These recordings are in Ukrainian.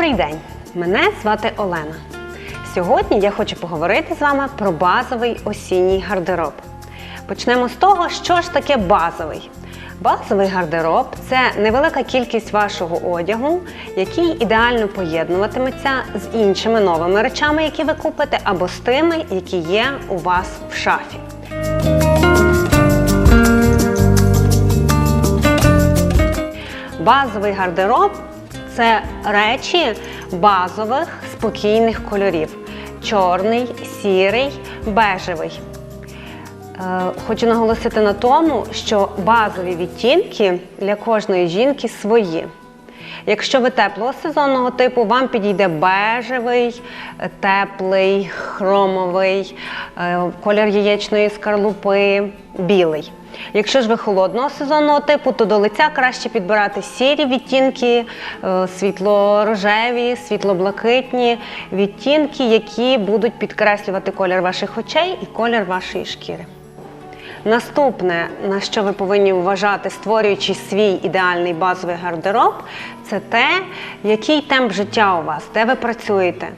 Добрий день! Мене звати Олена. Сьогодні я хочу поговорити з вами про базовий осінній гардероб. Почнемо з того, що ж таке базовий. Базовий гардероб це невелика кількість вашого одягу, який ідеально поєднуватиметься з іншими новими речами, які ви купите, або з тими, які є у вас в шафі. Базовий гардероб це речі базових спокійних кольорів: чорний, сірий, бежевий. Е, Хочу наголосити на тому, що базові відтінки для кожної жінки свої. Якщо ви теплого сезонного типу, вам підійде бежевий, теплий, хромовий, е, колір яєчної скорлупи, білий. Якщо ж ви холодного сезонного типу, то до лиця краще підбирати сірі відтінки, е, світло-рожеві, світло-блакитні відтінки, які будуть підкреслювати колір ваших очей і колір вашої шкіри. Наступне, на що ви повинні вважати, створюючи свій ідеальний базовий гардероб, це те, який темп життя у вас, де ви працюєте.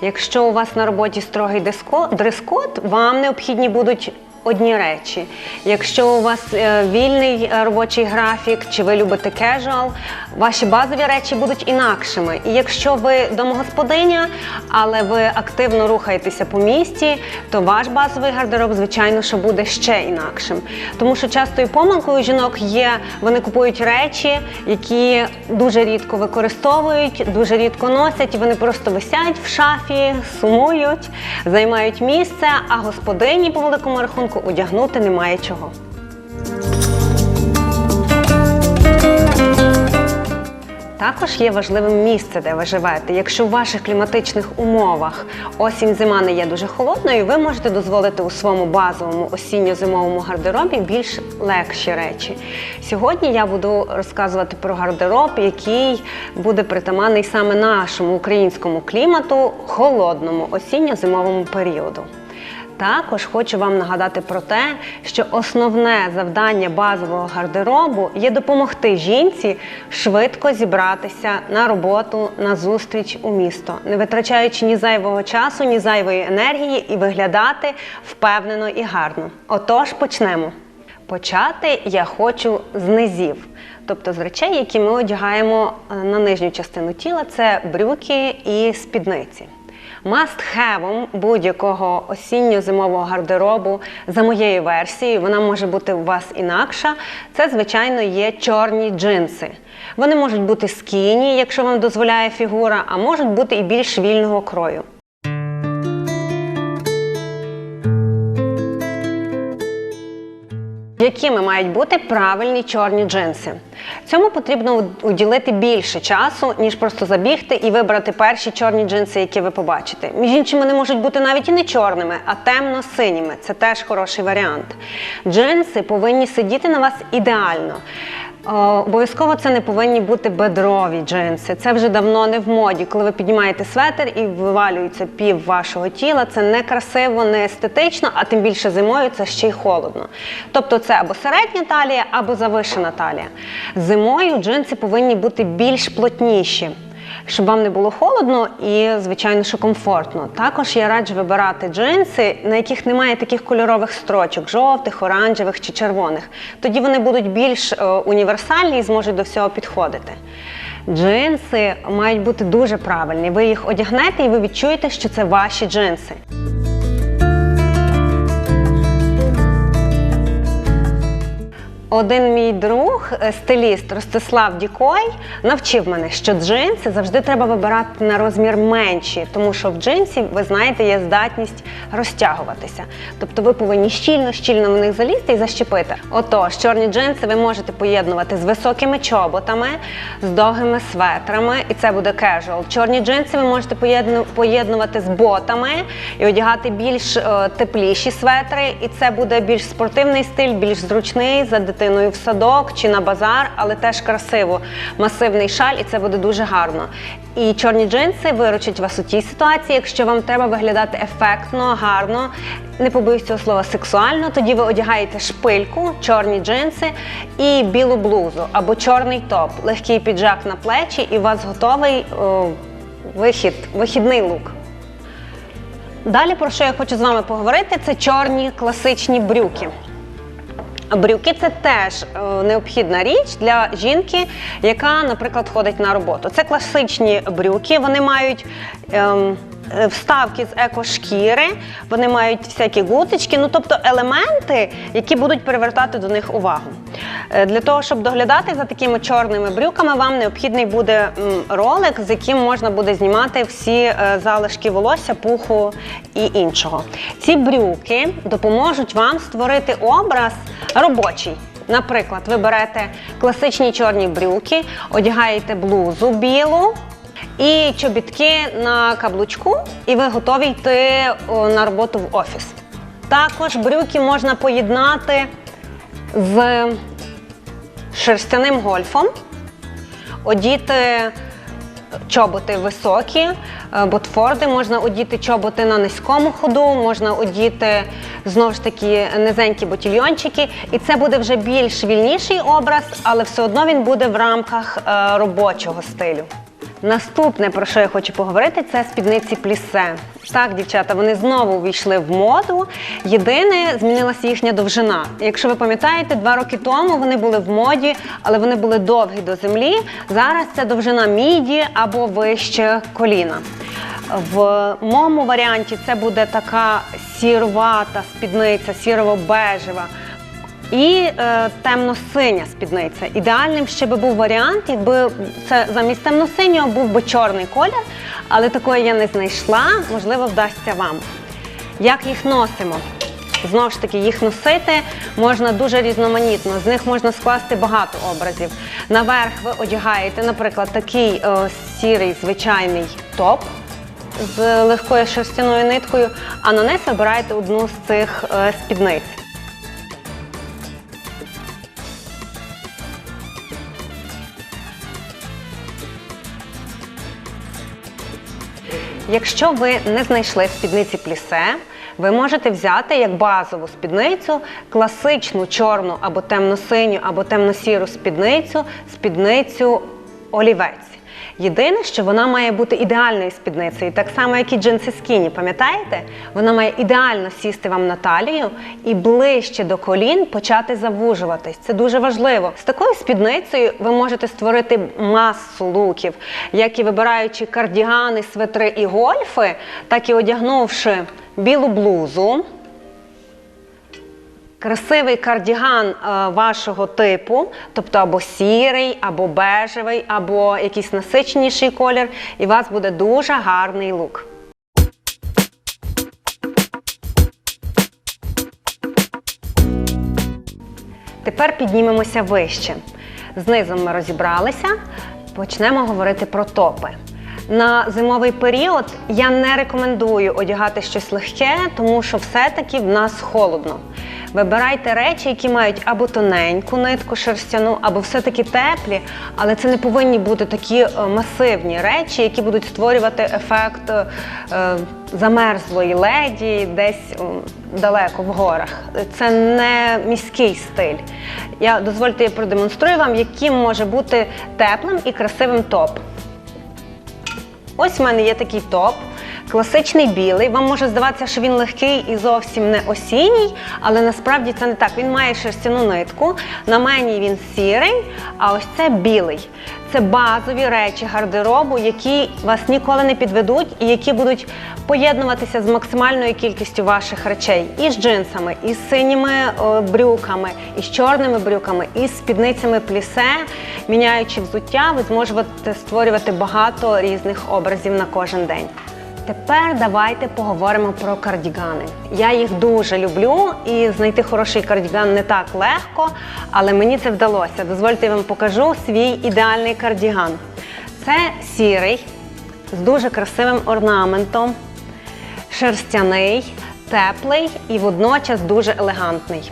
Якщо у вас на роботі строгий дрес-код, вам необхідні будуть одні речі. Якщо у вас е, вільний е, робочий графік, чи ви любите кежуал, ваші базові речі будуть інакшими. І якщо ви домогосподиня, але ви активно рухаєтеся по місті, то ваш базовий гардероб, звичайно, що буде ще інакшим. Тому що частою помилкою жінок є, вони купують речі, які дуже рідко використовують, дуже рідко носять, і вони просто висять в шафі, сумують, займають місце, а господині по великому рахунку одягнути немає чого. Також є важливим місце, де ви живете. Якщо в ваших кліматичних умовах осінь-зима не є дуже холодною, ви можете дозволити у своєму базовому осінньо-зимовому гардеробі більш легші речі. Сьогодні я буду розказувати про гардероб, який буде притаманний саме нашому українському клімату, холодному осінньо-зимовому періоду. Також хочу вам нагадати про те, що основне завдання базового гардеробу є допомогти жінці швидко зібратися на роботу, на зустріч у місто, не витрачаючи ні зайвого часу, ні зайвої енергії і виглядати впевнено і гарно. Отож, почнемо. Почати я хочу з низів, тобто з речей, які ми одягаємо е, на нижню частину тіла, це брюки і спідниці. Must-have будь-якого осінньо-зимового гардеробу за моєю версією, вона може бути у вас інакша. Це, звичайно, є чорні джинси. Вони можуть бути скіні, якщо вам дозволяє фігура, а можуть бути і більш вільного крою. Якими мають бути правильні чорні джинси? Цьому потрібно уділити більше часу, ніж просто забігти і вибрати перші чорні джинси, які ви побачите. Між іншим, вони можуть бути навіть і не чорними, а темно-синіми. Це теж хороший варіант. Джинси повинні сидіти на вас ідеально. О, Обов'язково це не повинні бути бедрові джинси. Це вже давно не в моді. Коли ви піднімаєте светр і вивалюється пів вашого тіла, це не красиво, не естетично, а тим більше зимою це ще й холодно. Тобто це або середня талія, або завишена талія. Зимою джинси повинні бути більш плотніші. Щоб вам не було холодно і, звичайно, що комфортно. Також я раджу вибирати джинси, на яких немає таких кольорових строчок жовтих, оранжевих чи червоних. Тоді вони будуть більш е, універсальні і зможуть до всього підходити. Джинси мають бути дуже правильні. Ви їх одягнете і ви відчуєте, що це ваші джинси. Один мій друг, е, стиліст Ростислав Дікой, навчив мене, що джинси завжди треба вибирати на розмір менші, тому що в джинсі, ви знаєте, є здатність розтягуватися. Тобто ви повинні щільно, щільно в них залізти і защепити. Отож, чорні джинси ви можете поєднувати з високими чоботами, з довгими светрами, і це буде кежуал. Чорні джинси ви можете поєднувати з ботами і одягати більш е, тепліші светри, і це буде більш спортивний стиль, більш зручний за дитиною в садок чи на базар, але теж красиво. Масивний шаль, і це буде дуже гарно. І чорні джинси виручать вас у тій ситуації, якщо вам треба виглядати ефектно, гарно, не побоюсь цього слова сексуально. Тоді ви одягаєте шпильку, чорні джинси і білу блузу або чорний топ, легкий піджак на плечі, і у вас готовий. о, вихід, вихідний лук. Далі, про що я хочу з вами поговорити, це чорні класичні брюки. Брюки це теж е, необхідна річ для жінки, яка, наприклад, ходить на роботу. Це класичні брюки, вони мають ем, е, вставки з екошкіри, вони мають всякі гутички, ну тобто елементи, які будуть привертати до них увагу. Е, Для того, щоб доглядати за такими чорними брюками, вам необхідний буде ролик, з яким можна буде знімати всі залишки волосся, пуху і іншого. Ці брюки допоможуть вам створити образ робочий. Наприклад, ви берете класичні чорні брюки, одягаєте блузу білу і чобітки на каблучку, і ви готові йти на роботу в офіс. Також брюки можна поєднати з шерстяним гольфом, одіти чоботи високі, е, ботфорди, можна одіти чоботи на низькому ходу, можна одіти знову ж таки низенькі ботільйончики, і це буде вже більш вільніший образ, але все одно він буде в рамках е, робочого стилю. Наступне, про що я хочу поговорити, це спідниці плісе. Так, дівчата, вони знову увійшли в моду. Єдине, змінилася їхня довжина. Якщо ви пам'ятаєте, два роки тому вони були в моді, але вони були довгі до землі. Зараз це довжина міді або вище коліна. В моєму варіанті це буде така сірувата спідниця, сірово-бежева. І е, темно-синя спідниця. Ідеальним ще би був варіант, якби це замість темно-синього був би чорний колір, але такої я не знайшла, можливо, вдасться вам. Як їх носимо? Знову ж таки, їх носити можна дуже різноманітно. З них можна скласти багато образів. Наверх ви одягаєте, наприклад, такий е, сірий звичайний топ з легкою шерстяною ниткою, а на низ обираєте одну з цих е, спідниць. Якщо ви не знайшли спідниці плісе, ви можете взяти як базову спідницю класичну чорну або темно-синю, або темно-сіру спідницю, спідницю олівець. Єдине, що вона має бути ідеальною спідницею, так само, як і джинси скіні, пам'ятаєте? Вона має ідеально сісти вам на талію і ближче до колін почати завужуватись. Це дуже важливо. З такою спідницею ви можете створити масу луків, як і вибираючи кардігани, светри і гольфи, так і одягнувши білу блузу. Красивий кардіган е, вашого типу, тобто або сірий, або бежевий, або якийсь насиченіший колір, і у вас буде дуже гарний лук. Тепер піднімемося вище. Знизу ми розібралися, почнемо говорити про топи. На зимовий період я не рекомендую одягати щось легке, тому що все-таки в нас холодно. Вибирайте речі, які мають або тоненьку нитку шерстяну, або все-таки теплі, але це не повинні бути такі е, масивні речі, які будуть створювати ефект е, е, замерзлої леді десь далеко в горах. Це не міський стиль. Я дозвольте я продемонструю вам, яким може бути теплим і красивим топ. Ось в мене є такий топ, класичний білий. Вам може здаватися, що він легкий і зовсім не осінній, але насправді це не так. Він має шерстяну нитку. На мені він сірий, а ось це білий. Це базові речі гардеробу, які вас ніколи не підведуть і які будуть поєднуватися з максимальною кількістю ваших речей. І з джинсами, і з синіми е, брюками, і з чорними брюками, і з спідницями плісе. Міняючи взуття, ви зможете створювати багато різних образів на кожен день. Тепер давайте поговоримо про кардігани. Я їх дуже люблю і знайти хороший кардіган не так легко, але мені це вдалося. Дозвольте я вам покажу свій ідеальний кардіган. Це сірий з дуже красивим орнаментом, шерстяний, теплий і водночас дуже елегантний.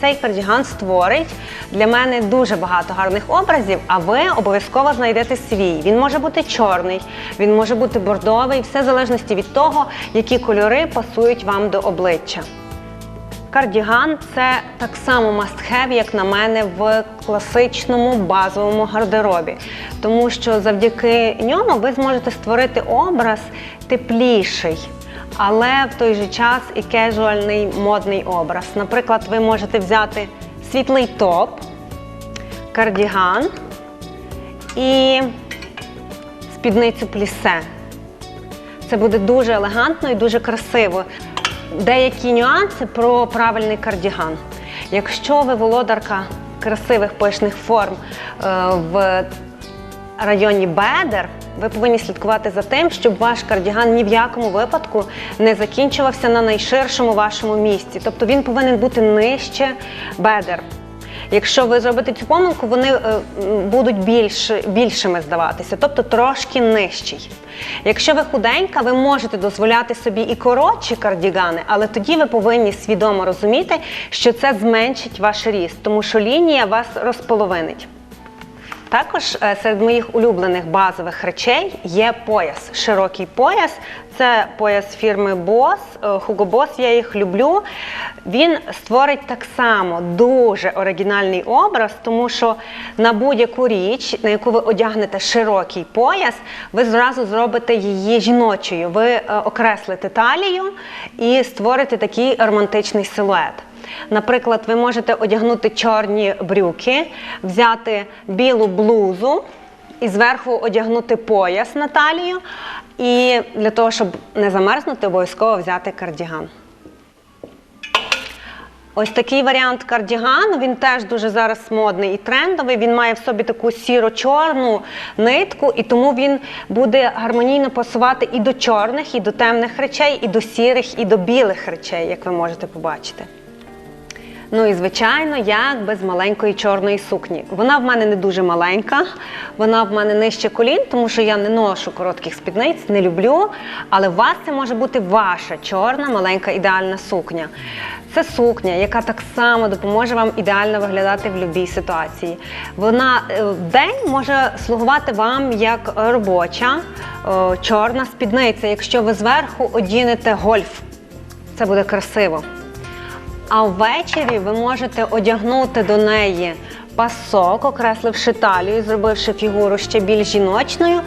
Цей кардіган створить для мене дуже багато гарних образів, а ви обов'язково знайдете свій. Він може бути чорний, він може бути бордовий, все в залежності від того, які кольори пасують вам до обличчя. кардіган це так само must-have, як на мене, в класичному базовому гардеробі. Тому що завдяки ньому ви зможете створити образ тепліший, але в той же час і кежуальний модний образ. Наприклад, ви можете взяти світлий топ, кардіган і спідницю плісе. Це буде дуже елегантно і дуже красиво. Деякі нюанси про правильний кардіган. Якщо ви володарка красивих пишних форм е, в районі бедер, ви повинні слідкувати за тим, щоб ваш кардіган ні в якому випадку не закінчувався на найширшому вашому місці. Тобто він повинен бути нижче бедер. Якщо ви зробите цю помилку, вони е, будуть більш, більшими здаватися, тобто трошки нижчий. Якщо ви худенька, ви можете дозволяти собі і коротші кардігани, але тоді ви повинні свідомо розуміти, що це зменшить ваш ріст, тому що лінія вас розполовинить. Також е, серед моїх улюблених базових речей є пояс, широкий пояс. Це пояс фірми Boss, е, Hugo Boss, я їх люблю. Він створить так само дуже оригінальний образ, тому що на будь-яку річ, на яку ви одягнете широкий пояс, ви зразу зробите її жіночою. Ви е, окреслите талію і створите такий романтичний силует. Наприклад, ви можете одягнути чорні брюки, взяти білу блузу і зверху одягнути пояс на талію. І для того, щоб не замерзнути, обов'язково взяти кардіган. Ось такий варіант кардігану, він теж дуже зараз модний і трендовий. Він має в собі таку сіро-чорну нитку, і тому він буде гармонійно пасувати і до чорних, і до темних речей, і до сірих, і до білих речей, як ви можете побачити. Ну і звичайно, як без маленької чорної сукні. Вона в мене не дуже маленька, вона в мене нижче колін, тому що я не ношу коротких спідниць, не люблю. Але у вас це може бути ваша чорна маленька ідеальна сукня. Це сукня, яка так само допоможе вам ідеально виглядати в будь-якій ситуації. Вона е, в день може слугувати вам як робоча е, чорна спідниця, якщо ви зверху одінете гольф. Це буде красиво. А ввечері ви можете одягнути до неї пасок, окресливши талію, зробивши фігуру ще більш жіночною,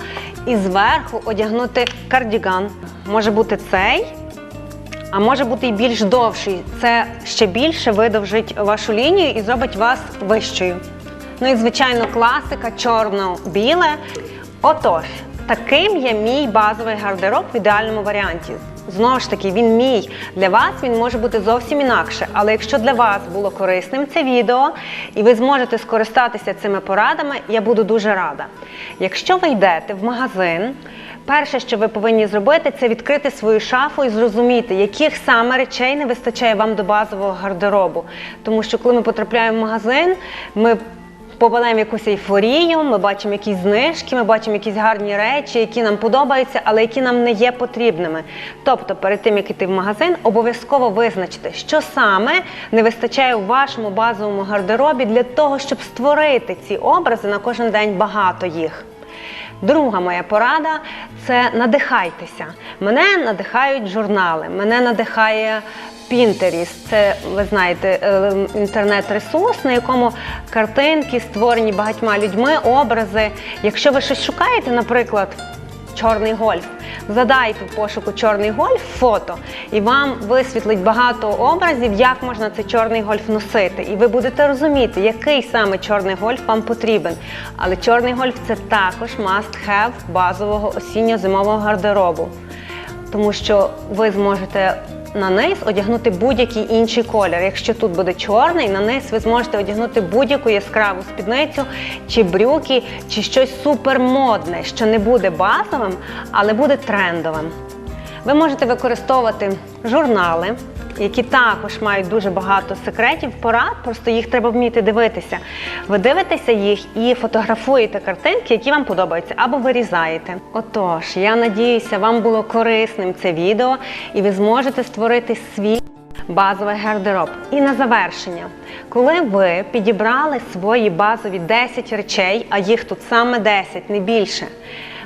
і зверху одягнути кардіган. Може бути цей, а може бути і більш довший. Це ще більше видовжить вашу лінію і зробить вас вищою. Ну і звичайно, класика чорно-біле. Отож, таким є мій базовий гардероб в ідеальному варіанті. Знову ж таки, він мій. Для вас він може бути зовсім інакше. Але якщо для вас було корисним це відео, і ви зможете скористатися цими порадами, я буду дуже рада. Якщо ви йдете в магазин, перше, що ви повинні зробити, це відкрити свою шафу і зрозуміти, яких саме речей не вистачає вам до базового гардеробу. Тому що коли ми потрапляємо в магазин, ми попадаємо якусь ейфорію, ми бачимо якісь знижки, ми бачимо якісь гарні речі, які нам подобаються, але які нам не є потрібними. Тобто, перед тим як іти в магазин, обов'язково визначити, що саме не вистачає у вашому базовому гардеробі для того, щоб створити ці образи на кожен день багато їх. Друга моя порада це надихайтеся. Мене надихають журнали, мене надихає Pinterest. Це ви знаєте е, інтернет-ресурс, на якому картинки створені багатьма людьми, образи. Якщо ви щось шукаєте, наприклад. Чорний гольф. Задайте в пошуку чорний гольф фото, і вам висвітлить багато образів, як можна цей чорний гольф носити. І ви будете розуміти, який саме чорний гольф вам потрібен. Але чорний гольф це також must-have базового осінньо-зимового гардеробу. Тому що ви зможете на одягнути будь-який інший колір. Якщо тут буде чорний, на ви зможете одягнути будь-яку яскраву спідницю, чи брюки, чи щось супермодне, що не буде базовим, але буде трендовим. Ви можете використовувати журнали, які також мають дуже багато секретів, порад, просто їх треба вміти дивитися. Ви дивитеся їх і фотографуєте картинки, які вам подобаються, або вирізаєте. Отож, я надіюся, вам було корисним це відео, і ви зможете створити свій базовий гардероб. І на завершення, коли ви підібрали свої базові 10 речей, а їх тут саме 10, не більше.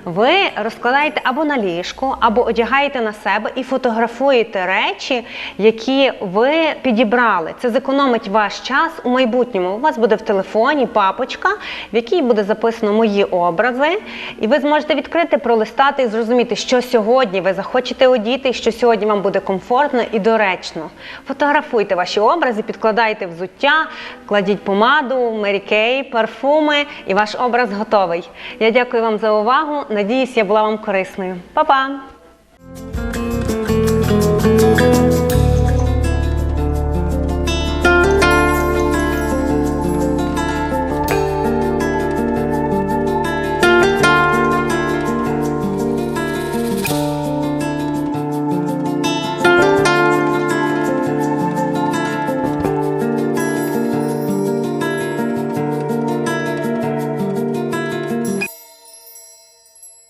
Ви розкладаєте або на ліжку, або одягаєте на себе і фотографуєте речі, які ви підібрали. Це зекономить ваш час у майбутньому. У вас буде в телефоні папочка, в якій буде записано мої образи, і ви зможете відкрити, пролистати і зрозуміти, що сьогодні ви захочете одіти, що сьогодні вам буде комфортно і доречно. Фотографуйте ваші образи, підкладайте взуття, кладіть помаду, мерікей, парфуми, і ваш образ готовий. Я дякую вам за увагу. Надіюсь, я була вам корисною. Па-па!